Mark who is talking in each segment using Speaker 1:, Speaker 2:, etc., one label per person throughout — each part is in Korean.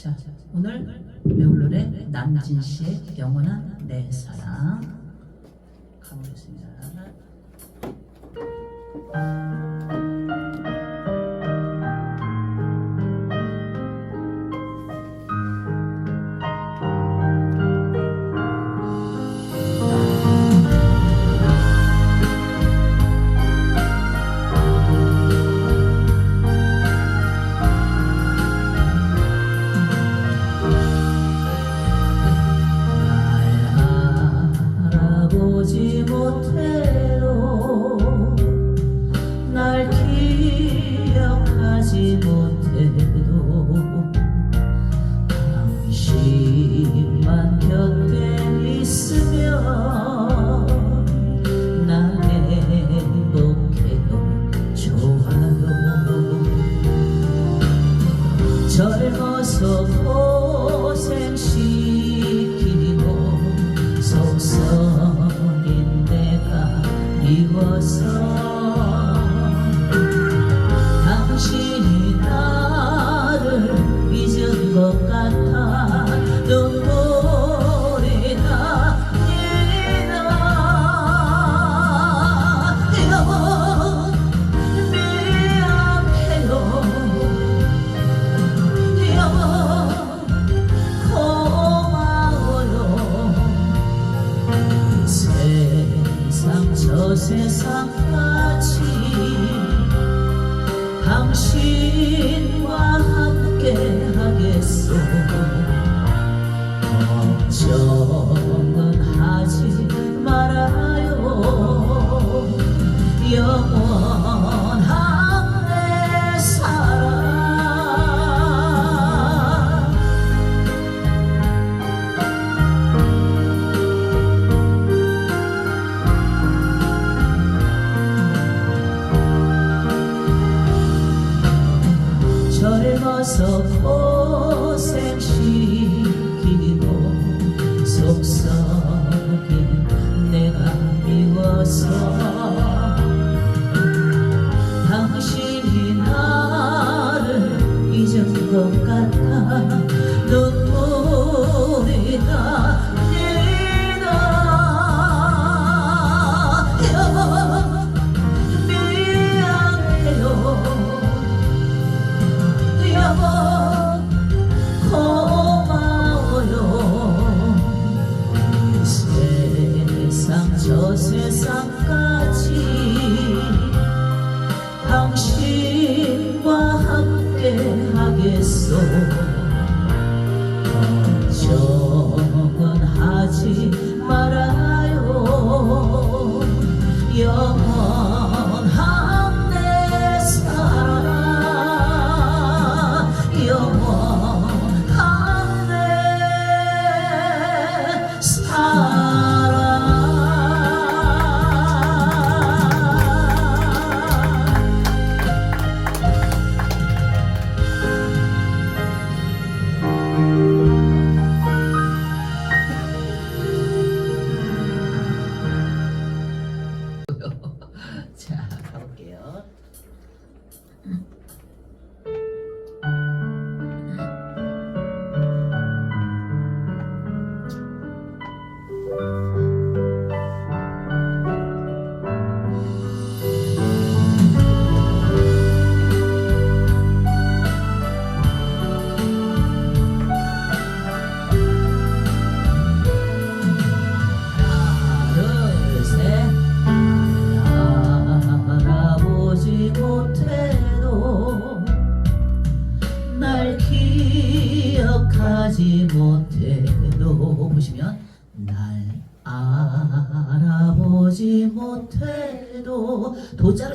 Speaker 1: 자, 오늘 배울 노래 남진 씨의 영원한 내 사랑 가보겠습니다.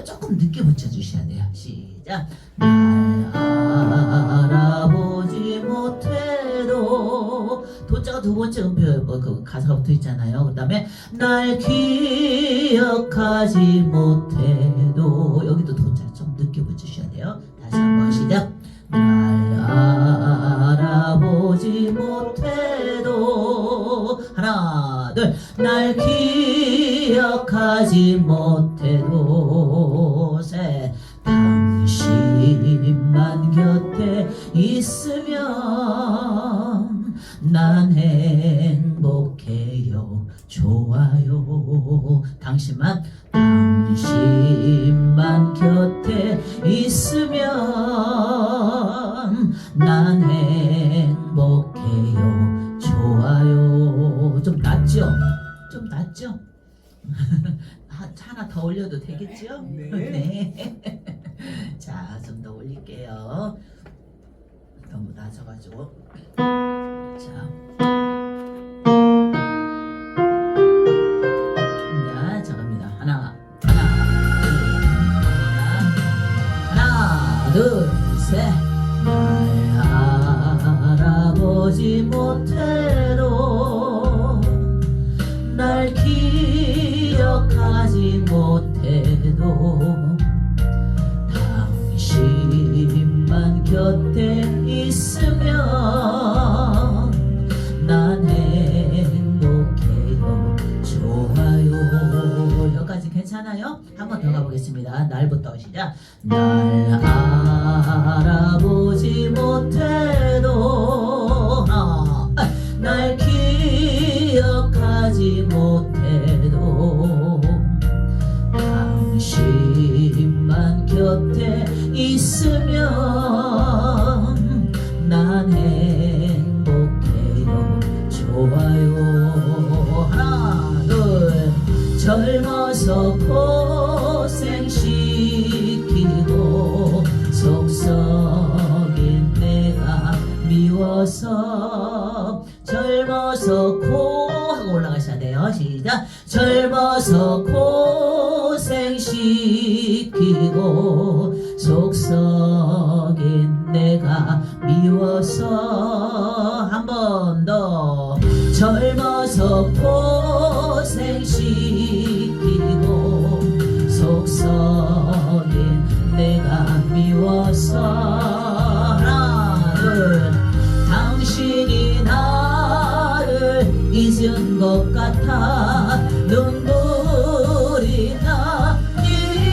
Speaker 1: 조금 늦게 붙여주셔야 돼요. 시작. 날 알아보지 못해도 도자가 두 번째 음표 뭐, 그 가사가 붙어 있잖아요. 그 다음에 날 기억하지 못해 낫죠? 좀 낫죠? 하- 하나 더 올려도 되겠죠?
Speaker 2: 네.
Speaker 1: 네. 자, 좀 더 올릴게요. 너무 낮아가지고. 자. 자, 있으면 난 행복해요. 좋아요. 여기까지 괜찮아요? 한 번 더 가보겠습니다. 날부터 시작. 날 알아보지 못해 잊은 것 같아. 눈물이 납니다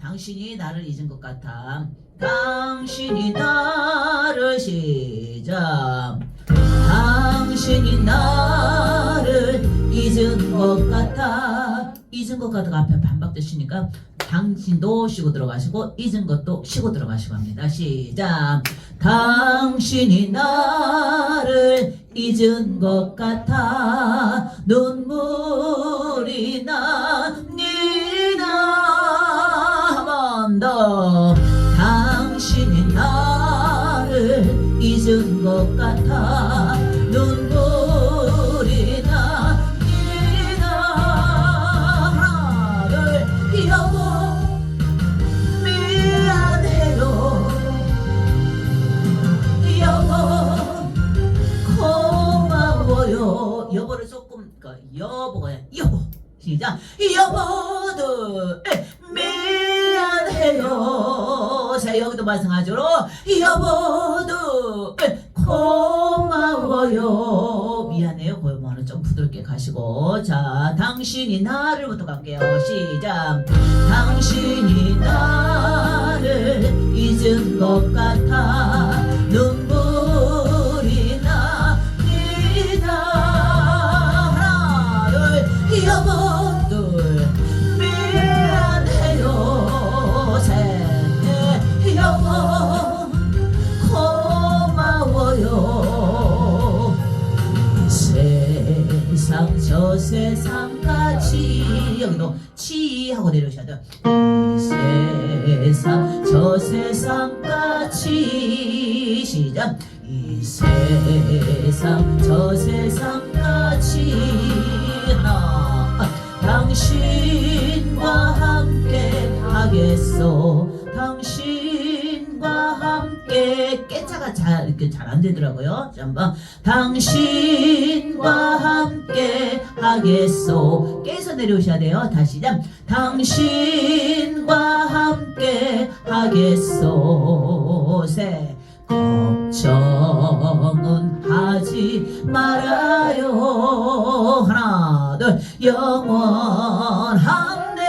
Speaker 1: 당신이 나를 잊은 것 같아. 당신이 나를 시작. 당신이 나를 잊은 것 같아. 잊은 것 같아가 앞에 반박 되시니까 당신도 쉬고 들어가시고 잊은 것도 쉬고 들어가시고 합니다. 시작. 당신이 나를 잊은 것 같아 눈물이 납니다 한번 더. 당신이 나를 잊은 것 같아 시작 여보들 미안해요. 자 여기도 마찬가지로 여보들 고마워요. 미안해요. 고마워는 좀 부드럽게 가시고. 자 당신이 나를부터 갈게요. 시작. 당신이 나를 잊은 것 같아. 눈 하고 내려오셔야 돼요. 이 세상 저 세상 같이 시작. 이 세상 잘 이렇게 잘 안 되더라고요. 자, 한번 당신과 함께 하겠소. 깨서 내려오셔야 돼요. 다시 자, 당신과 함께 하겠소. 세 걱정은 하지 말아요. 하나, 둘, 영원한 내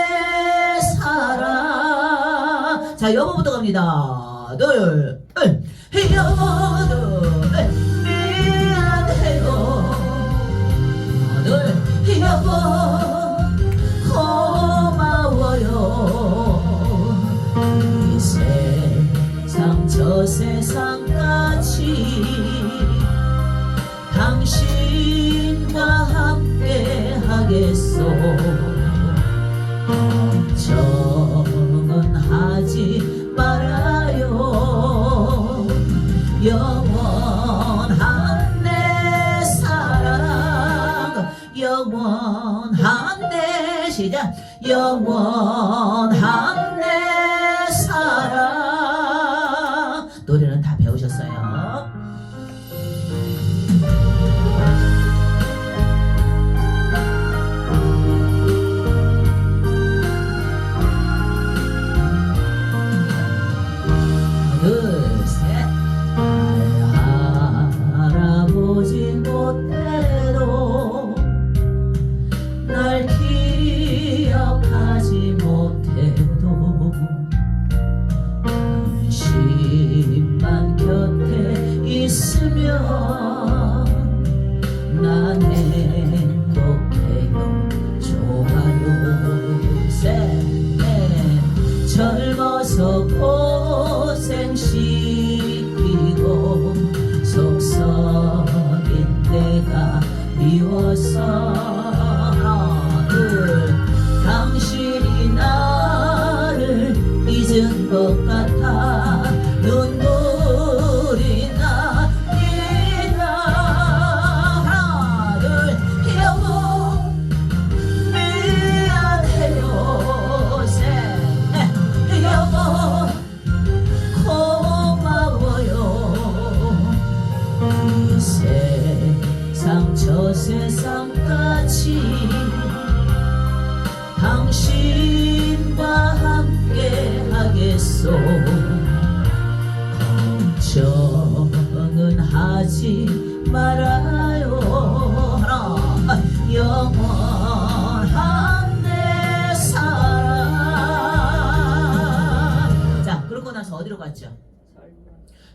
Speaker 1: 사랑. 자, 여보부터 갑니다. 하나 둘 셋. 여보 미안해요. 하나 둘 여보 고마워요. 이 세상 저 세상까지 당신과 함께 하겠소. 정은 하지 영원한 내 사랑. 영원한 내 시작. 영원한 내 사랑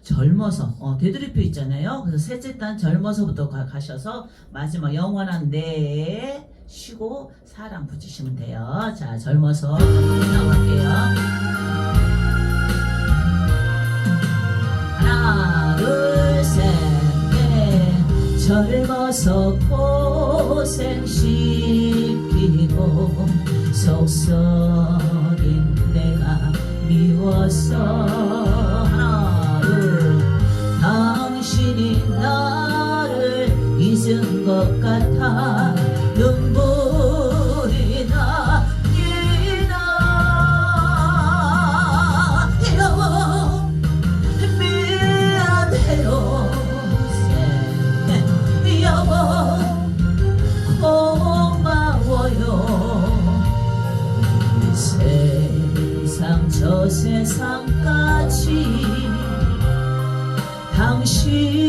Speaker 1: 젊어서 어, 되돌이표 있잖아요. 그래서 셋째 단 젊어서부터 가, 가셔서 마지막 영원한 내 쉬고 사랑 붙이시면 돼요. 자 젊어서 나갈게요. 하나 둘셋넷 젊어서 고생시키고 속썩인 내가 미워서 나를 잊은 것 같아. 눈물이 나니나 여보 미안해요. 셋 여보 고마워요. 이 세상 저 세상까지. 당신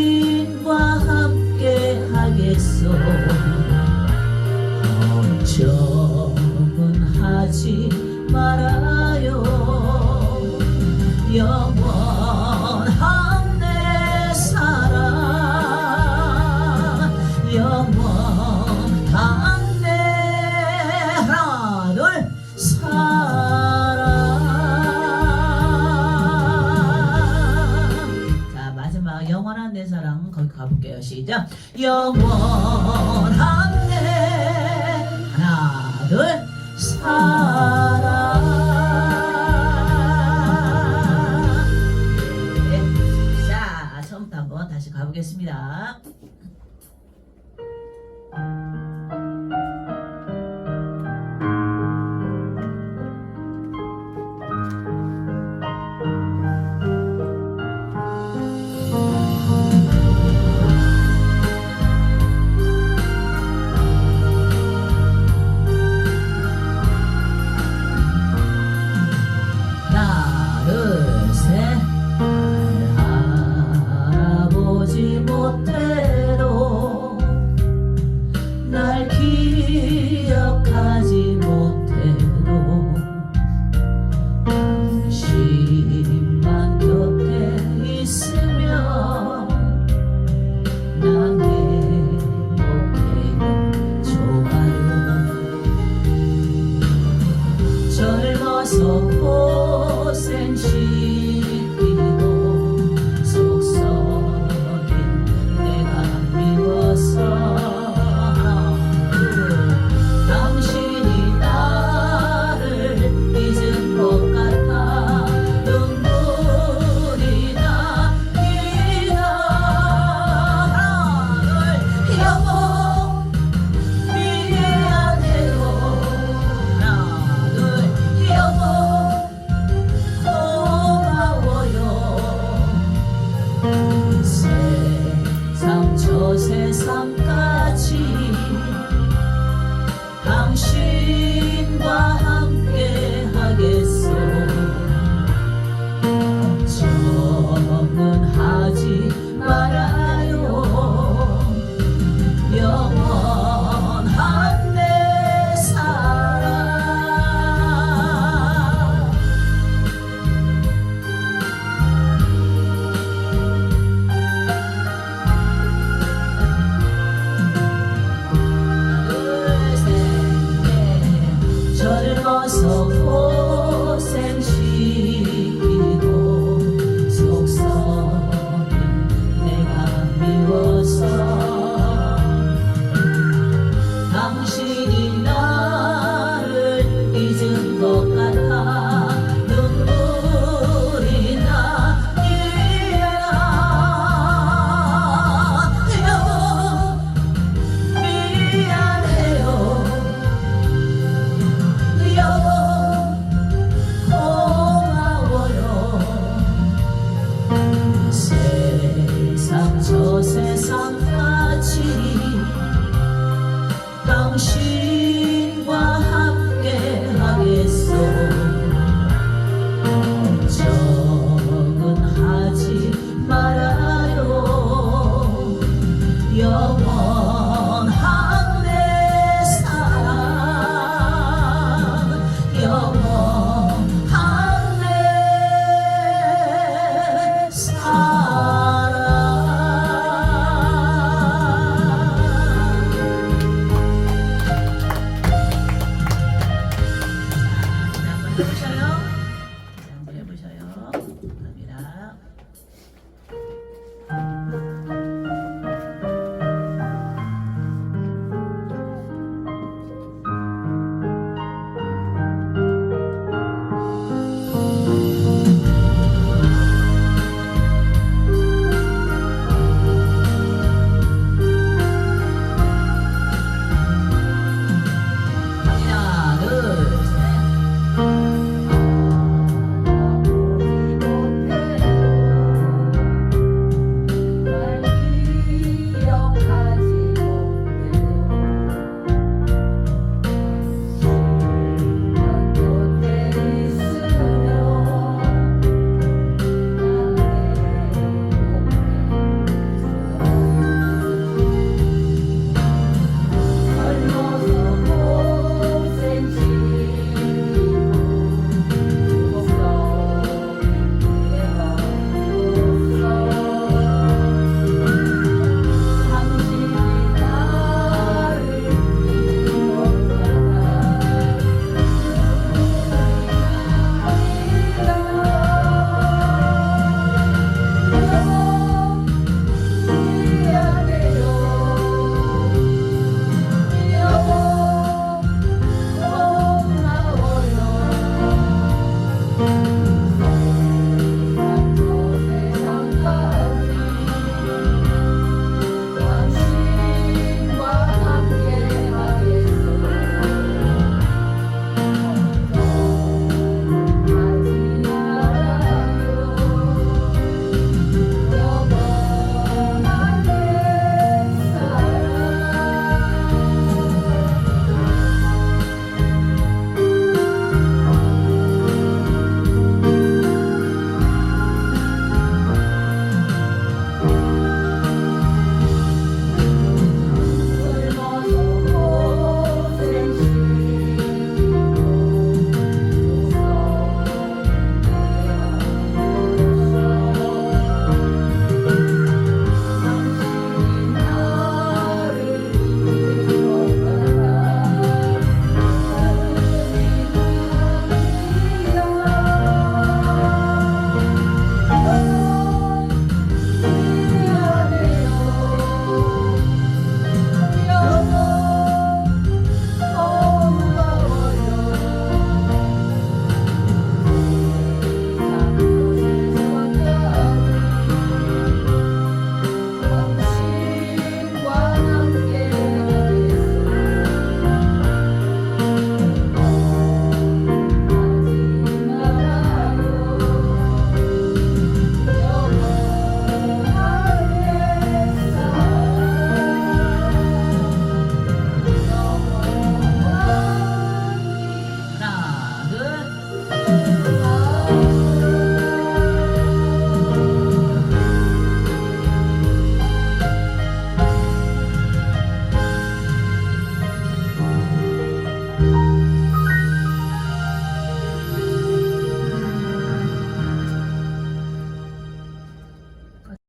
Speaker 1: 가볼게요 시작. 영원한 내 하나 둘사